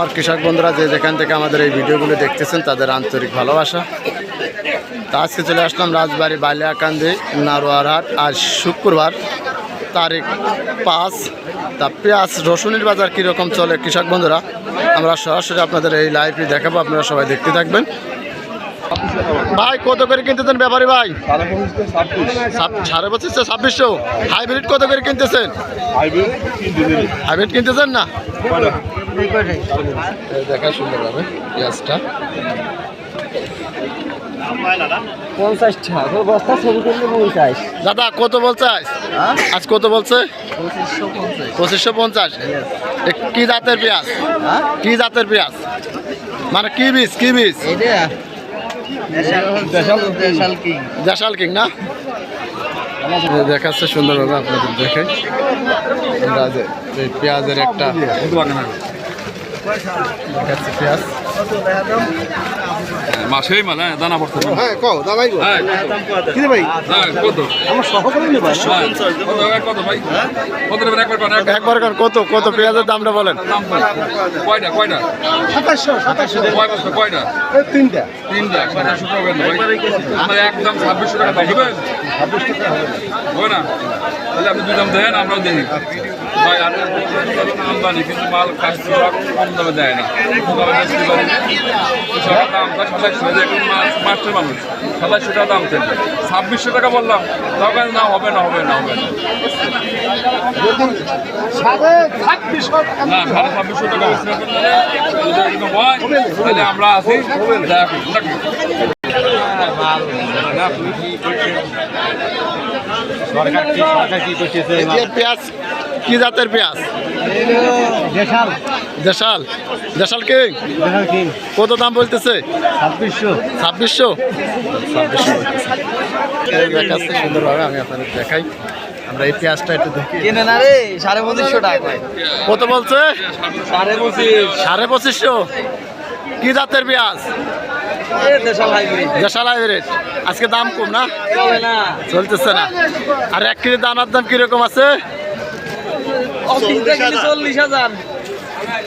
আমার কৃষক বন্ধুরা যে যেখান থেকে আমাদের এই ভিডিওগুলো দেখতেছেন, তাদের আন্তরিক ভালোবাসা। তা আজকে চলে আসলাম রাজবাড়ি বালিয়াকান্দি, নারোয়ারহাট। আজ শুক্রবার, তারিখ পাঁচ। তা পেঁয়াজ, রসুনের বাজার কীরকম চলে কৃষক বন্ধুরা? আমরা সরাসরি আপনাদের এই লাইভটি দেখাবো, আপনারা সবাই দেখতে থাকবেন। ভাই, কত করে কিনতেছেন ব্যাপারী ভাই? সাড়ে পঁচিশশো ছাব্বিশশো। হাইব্রিড কত করে কিনতেছেন? হাইব্রিড কিনতেছেন না? দেখা সুন্দর হবে পেঁয়াজটা দাদা কত বলছে আজ? আজ কত বলছে? পঁচিশশো পঞ্চাশ। কি জাতের পেঁয়াজ? কি জাতের পেঁয়াজ? মানে কি বীজ কি বীজ? দেশাল কিং। না? দেখাচ্ছে সুন্দরভাবে আপনাদের দেখে। আমরা যে এই পেঁয়াজের একটা পেঁয়াজ মাসেই মাল হ্যাঁ দানা পড়তে হ্যাঁ কও দাবাই গো। হ্যাঁ কি ভাই? হ্যাঁ কত? আমার সহকারী হ্যাঁ, কত কত ভাই? কত নেবেন? একবার একবার কত কত? পেঁয়াজের দামটা বলেন। কয়টা কয়টা? সাতাশশো সাতাশশো কয় বছর কয়টা? তিনটা। তিনটা কয়টা আমরা একদম ছাব্বিশশো টাকা হবে না? তাহলে আপনি দুই দাম দেন আমরাও দেখি ভাই আমদানি কিন্তু মাল কাস্টমার কম দামে দেয় না। কম দামে বেচতে পারি না। কৃষকের দাম তো সাতাশশো এখন মানুষ। সাতাশশো টাকা দাম থেকে ছাব্বিশশো টাকা বললাম তখন না হবে না হবে না হবে? না না সাড়ে ছাব্বিশশো টাকা হয়, আমরা আছি দেখুন। না, সরকার কি সরকার কি করতেছে পেঁয়াজ কি জাতের পেঁয়াজ? দেশাল। দেশাল। দেশাল কিং? কত দাম বলতেছে? ছাব্বিশশো। ছাব্বিশশো? ছাব্বিশশো। দেখাচ্ছে সুন্দরভাবে আমি আপনাদের দেখাই। আমরা এই পেঁয়াজটা একটু দেখি। কিনে না রে সাড়ে পঁচিশশো টাকা কত বলছে? সাড়ে পঁচিশ। সাড়ে পঁচিশশো। কি জাতের পেঁয়াজ? দেশাল হাইব্রিড। আজকে দাম কম না? চলতেছে না। আর এক কেজি দানার দাম কীরকম আছে? চল্লিশ হাজার।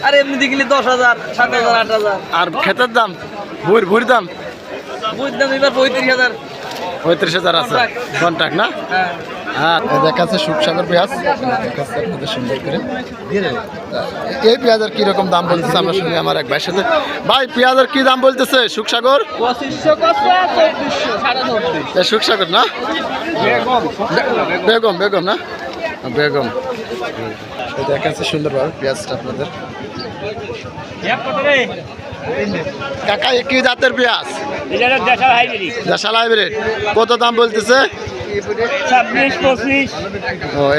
আর এমনিতে কিনে দশ হাজার সাত হাজার আট হাজার। আর ক্ষেতের দাম? ভুর ভুর দাম? বুঝলাম এবার পঁয়ত্রিশ হাজার। পঁয়ত্রিশ হাজার আছে। কন্ট্রাক্ট না? হ্যাঁ। হ্যাঁ সুখসাগর পেঁয়াজ। দেখাচ্ছে আপনাদের সুন্দর করে। এই পেঁয়াজের কীরকম দাম বলতেছে? আমরা শুনি আমার এক ভাইয়ের সাথে। ভাই পেঁয়াজের কি দাম বলতেছে সুখসাগর? সুখসাগর না? বেগম বেগম না? বেগম। সুন্দরভাবে পেঁয়াজটা আপনাদের। কাকা এ কি জাতের পেঁয়াজ? দেশাল হাইব্রিড। কত দাম বলতেছে?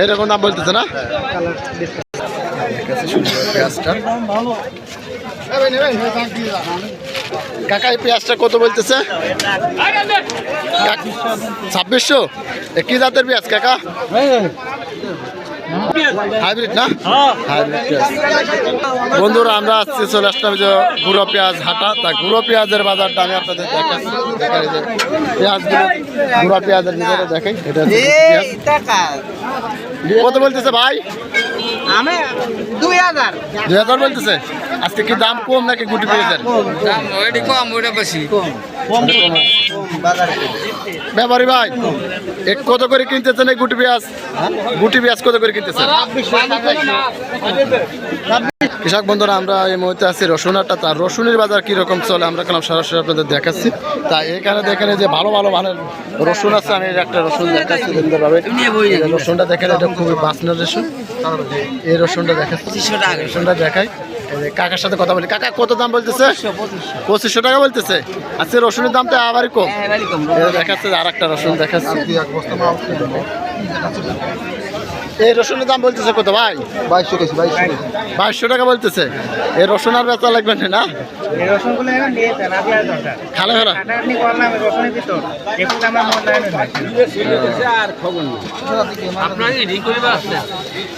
এরকম দাম বলতেছে না? কাকা এই পেঁয়াজটা কত বলতেছে? ছাব্বিশশো? কি জাতের পেঁয়াজ কাকা? হাইব্রিড না? হাইব্রিড পেঁয়াজ বন্ধুরা আমরা আজকে চলে আসলাম যে গুঁড়ো পেঁয়াজ হাটা। তা গুঁড়ো পেঁয়াজের বাজারটা আমি আপনাদের দেখাচ্ছি। দেখাই যে পেঁয়াজগুলো গুঁড়ো পেঁয়াজের ভিতরে দেখাই এটা কত বলতেছে ভাই? আমি দুই হাজার। দুই হাজার বলতেছে? আজকে কি দাম কম নাকি গুটি কম। ওইটা বেশি। বাজারে ব্যাপারী ভাই এ কত করে কিনতেছেন এই গুটি পেঁয়াজ? গুটি পেঁয়াজ কত করে কিনতেছেন? কৃষক বন্ধুরা আমরা এই মুহূর্তে আছি রসুনাটা তার রসুনের বাজার কীরকম চলে আমরা কেন সরাসরি আপনাদের দেখাচ্ছি। তাই এখানে দেখেন যে ভালো ভালো ভালো রসুন আছে আমি একটা রসুন দেখাচ্ছি সুন্দরভাবে রসুনটা দেখেন এটা খুবই বাসনার রসুন। এই রসুনটা দেখাচ্ছি রসুনটা দেখাই। কাকার সাথে কথা বলি। কাকা কত দাম বলতেছে? পঁচিশশো টাকা বলতেছে? আজকে রসুনের দামটা আবারই কম। দেখাচ্ছে আর একটা রসুন দেখাচ্ছে। এই রসুনের দাম বলতেছে কত ভাই? বাইশশো কেজি বাইশশো বাইশশো টাকা বলতেছে। এই রসুন আর বেচা লাগবে না, খালে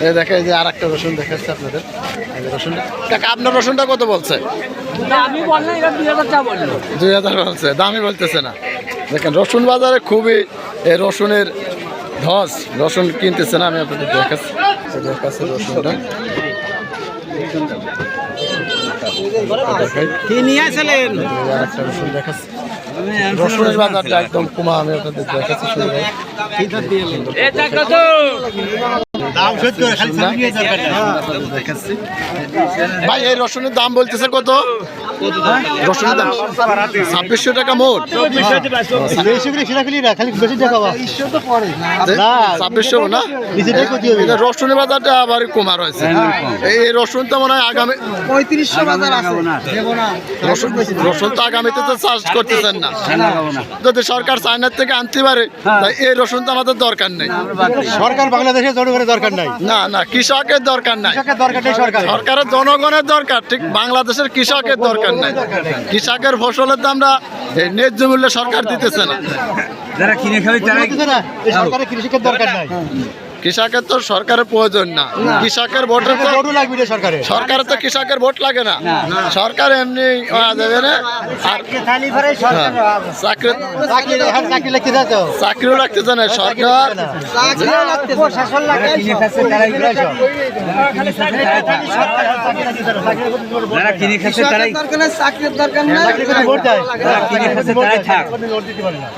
এই দেখে যে আর একটা রসুন দেখাচ্ছে আপনাদের। রসুনটা। কাকা আপনার রসুনটা কত বলছে? আমি বললাম এটা দুই হাজার বলছে দামই বলতেছে না। দেখেন রসুন বাজারে খুবই এই রসুনের ধস রসুন কিনতেছে না আমি আপনাদের দেখাচ্ছি। রসুনটা। রসুনের বাজারটা একদম কমা আমি আপনাদের দেখাচ্ছি। ভাই এই রসুনের দাম বলতেছে কত? ছাব্বিশশো টাকা মোট। ছাব্বিশশো না এটা রসুনের বাজারটা আবার কমা রয়েছে। এই রসুন তো মনে হয় আগামী পঁয়ত্রিশশো বাজার রসুন রসুন তো আগামীতে তো চাষ করতেছেন না। যদি সরকার চায়নার থেকে আনতে পারে তাই এই রসুন তো আমাদের দরকার নেই। সরকার বাংলাদেশের জনগণের দরকার নাই। না না কৃষকের দরকার নাই। কৃষকের দরকার নেই সরকার সরকারের জনগণের দরকার ঠিক? বাংলাদেশের কৃষকের দরকার। নাই। কৃষকের ফসলের তো আমরা ন্যায্য মূল্যে সরকার দিতেছে না। যারা কিনে খাবে সরকারের কৃষকের দরকার নাই। কৃষকের তো সরকারের প্রয়োজন না। কৃষকের ভোটের তো লাগবে সরকারের। সরকারের তো কৃষকের ভোট লাগে না। সরকার এমনি না। আর হ্যাঁ, চাকরি যাচ্ছ চাকরিও রাখতেছে না। সরকার চাকরির দরকার ভোট ভোট না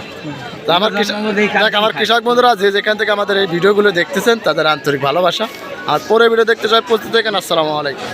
আমার কৃষক আমার কৃষক বন্ধুরা যে যেখান থেকে আমাদের এই ভিডিওগুলো দেখতেছেন তাদের আন্তরিক ভালোবাসা। আর পরে ভিডিও দেখতে চাই প্রস্তুত দেখেন আসসালামু আলাইকুম।